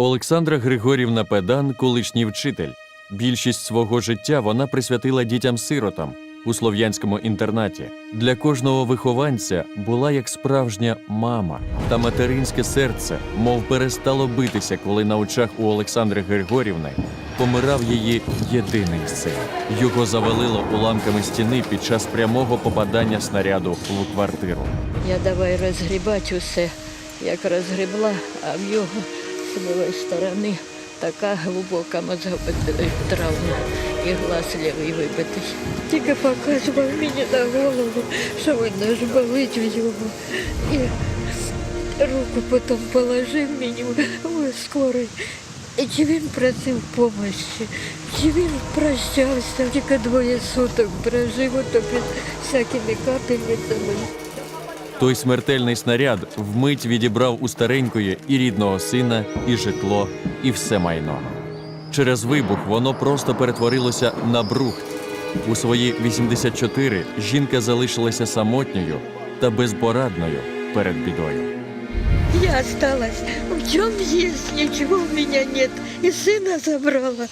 Олександра Григорівна Педан колишній вчитель. Більшість свого життя вона присвятила дітям-сиротам у слов'янському інтернаті. Для кожного вихованця була як справжня мама, та материнське серце, мов перестало битися, коли на очах у Олександри Григорівни помирав її єдиний син. Його завалило уламками стіни під час прямого попадання снаряду в квартиру. Я давай розгрібати усе, як розгрібла, а в його з лівої сторони така глибока мозгова травма і глаз лівий вибитий. Тільки показував мені на голову, що видно ж болить в його. І руку потім положив мені у скорий. І чи він просив допомоги, чи він прощався, тільки двоє суток прожив, ото під всякими капельницями. Той смертельний снаряд вмить відібрав у старенької і рідного сина, і житло, і все майно. Через вибух воно просто перетворилося на брухт. У свої 84 жінка залишилася самотньою та безпорадною перед бідою. Я осталась. В чем есть? Ничего у меня нет. И сына забрала.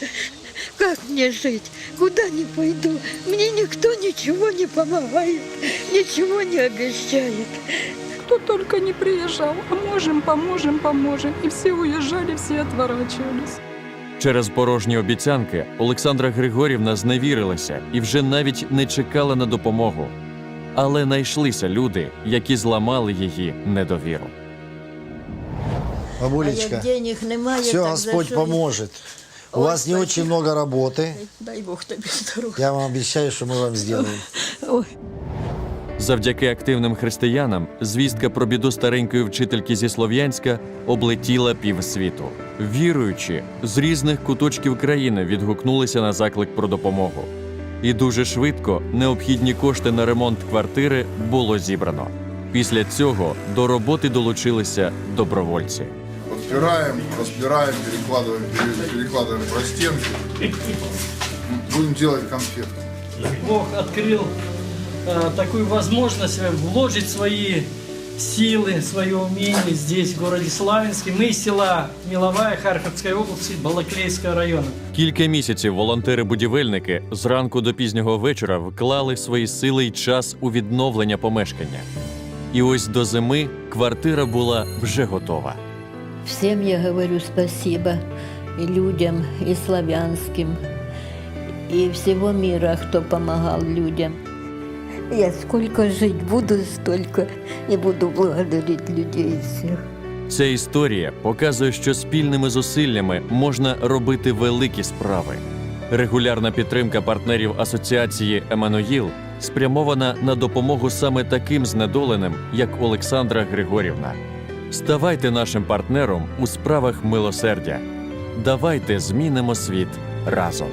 Как мне жить? Куда не пойду? Мне никто ничего не помогает, ничего не обещает. Кто только не приезжал, а можем, поможем, поможем. И все уезжали, все отворачивались. Через порожні обіцянки Олександра Григорівна зневірилася і вже навіть не чекала на допомогу. Але знайшлися люди, які зламали її недовіру. Бабулечка, денег немає, все Господь поможет. У вас не очень много работы. Дай Бог тобі здоров'я. Я вам обещаю, что мы вам сделаем. Завдяки активним християнам звістка про біду старенької вчительки зі Слов'янська облетіла півсвіту. Віруючі з різних куточків країни відгукнулися на заклик про допомогу. І дуже швидко необхідні кошти на ремонт квартири було зібрано. Після цього до роботи долучилися добровольці Подпираем, разбираем, перекладываем, пере- перекладываем простенки. Будем делать конфеты. Бог открыл э, такую возможность э, вложить свои силы, свое умение здесь, в городе Славянске. Мы из села Миловая Харьковской области, Балаклейского района. Кілька місяців волонтери-будівельники зранку до пізнього вечора вклали свої сили й час у відновлення помешкання. І ось до зими квартира була вже готова. Всем я говорю спасибо. И людям, и славянским, и всего мира, кто помогал людям. Я сколько жить буду, столько и буду благодарить людей всех. Ця історія показує, що спільними зусиллями можна робити великі справи. Регулярна підтримка партнерів асоціації Еммануїл спрямована на допомогу саме таким знедоленим, як Олександра Григорівна. Ставайте нашим партнером у справах милосердя. Давайте змінимо світ разом.